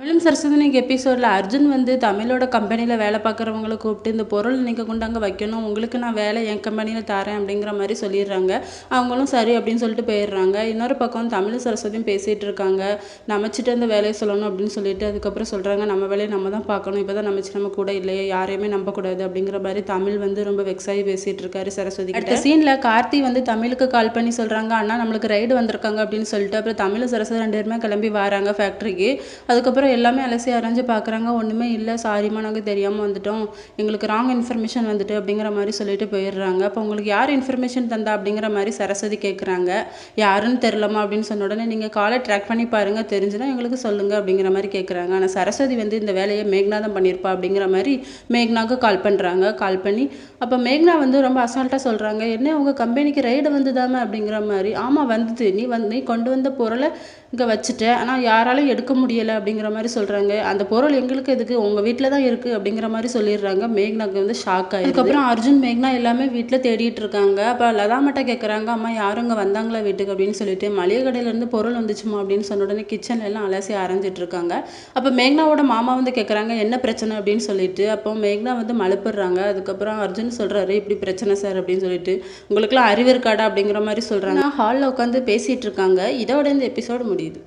தமிழும் சரஸ்வதினிக்கு எபிசோடில் அர்ஜுன் வந்து தமிழோட கம்பெனியில் வேலை பார்க்குறவங்களை கூப்பிட்டு இந்த பொருள் நீங்கள் கொண்டாங்க வைக்கணும் உங்களுக்கு நான் வேலை என் கம்பெனியில் தரேன் அப்படிங்கிற மாதிரி சொல்லிடுறாங்க. அவங்களும் சரி அப்படின்னு சொல்லிட்டு போயிடுறாங்க. இன்னொரு பக்கம் தமிழ் சரஸ்வதியும் பேசிகிட்டு இருக்காங்க. நமச்சிட்டு அந்த வேலையை சொல்லணும் அப்படின்னு சொல்லிட்டு அதுக்கப்புறம் சொல்கிறாங்க நம்ம வேலையை நம்ம தான் பார்க்கணும். இப்போ தான் நமச்சு நம்ம கூட இல்லையே யாரையுமே நம்பக்கூடாது அப்படிங்கிற மாதிரி தமிழ் வந்து ரொம்ப வெக்ஸாகி பேசிகிட்டு இருக்காரு சரஸ்வதி அடுத்த சீனில் கார்த்தி வந்து தமிழுக்கு கால் பண்ணி சொல்கிறாங்க அண்ணா நம்மளுக்கு ரைடு வந்திருக்காங்க அப்படின்னு சொல்லிட்டு அப்புறம் தமிழ் சரஸ்வதி ரெண்டு பேருமே கிளம்பி வராங்க ஃபேக்ட்ரிக்கு அதுக்கப்புறம் எல்லாமே அலசி அரைஞ்சு பார்க்குறாங்க ஒன்றுமே இல்லை. சாரிம்மா நாங்கள் தெரியாமல் வந்துட்டோம். எங்களுக்கு ராங் இன்ஃபர்மேஷன் வந்துட்டு அப்படிங்கிற மாதிரி சொல்லிட்டு போயிடுறாங்க. அப்போ உங்களுக்கு யார் இன்ஃபர்மேஷன் தந்தா அப்படிங்கிற மாதிரி சரஸ்வதி கேட்குறாங்க யாருன்னு தெரிலமா அப்படின்னு சொன்ன உடனே நீங்கள் காலை ட்ராக் பண்ணி பாருங்கள் தெரிஞ்சுன்னா எங்களுக்கு சொல்லுங்கள் அப்படிங்கிற மாதிரி கேட்குறாங்க ஆனால் சரஸ்வதி வந்து இந்த வேலையை மேக்னா தான் பண்ணியிருப்பா அப்படிங்கிற மாதிரி மேக்னாவுக்கு கால் பண்ணுறாங்க கால் பண்ணி அப்போ மேக்னா வந்து ரொம்ப அசால்ட்டாக சொல்கிறாங்க என்ன உங்கள் கம்பெனிக்கு ரைடு வந்துதாமே? அப்படிங்கிற மாதிரி. ஆமாம் வந்தது. நீ வந்து நீ கொண்டு வந்த பொருளை இங்கே வச்சுட்ட. ஆனால் யாராலும் எடுக்க முடியலை. அப்படிங்கிற மாதிரி சொல்கிறாங்க அந்த பொருள் எங்களுக்கு எதுக்கு? உங்கள் வீட்டில் தான் இருக்குது அப்படிங்கிற மாதிரி சொல்லிடுறாங்க. மேக்னாக்கு வந்து ஷாக் ஆகி அதுக்கப்புறம் அர்ஜுன் மேக்னா எல்லாமே வீட்டில் தேடிட்டு இருக்காங்க. அப்போ லதா மட்டும் கேட்குறாங்க அம்மா யாரும் இங்கே வந்தாங்களா வீட்டுக்கு? அப்படின்னு சொல்லிட்டு. மளிகை கடையிலேருந்து பொருள் வந்துச்சுமா அப்படின்னு சொன்ன உடனே கிச்சன்ல எல்லாம் அலசி அரைஞ்சிட்டு இருக்காங்க. அப்போ மேக்னாவோட மாமா வந்து கேட்குறாங்க என்ன பிரச்சனை? அப்படின்னு சொல்லிட்டு. அப்போ மேக்னா வந்து மழுப்புறாங்க அதுக்கப்புறம் அர்ஜுன் சொல்கிறாரு இப்படி பிரச்சனை சார் அப்படின்னு சொல்லிட்டு. உங்களுக்குலாம் அறிவு இருக்காடா அப்படிங்கிற மாதிரி சொல்கிறாங்க ஹாலில் உட்காந்து பேசிகிட்டு இருக்காங்க. இதோட இந்த எபிசோடு முடியுது.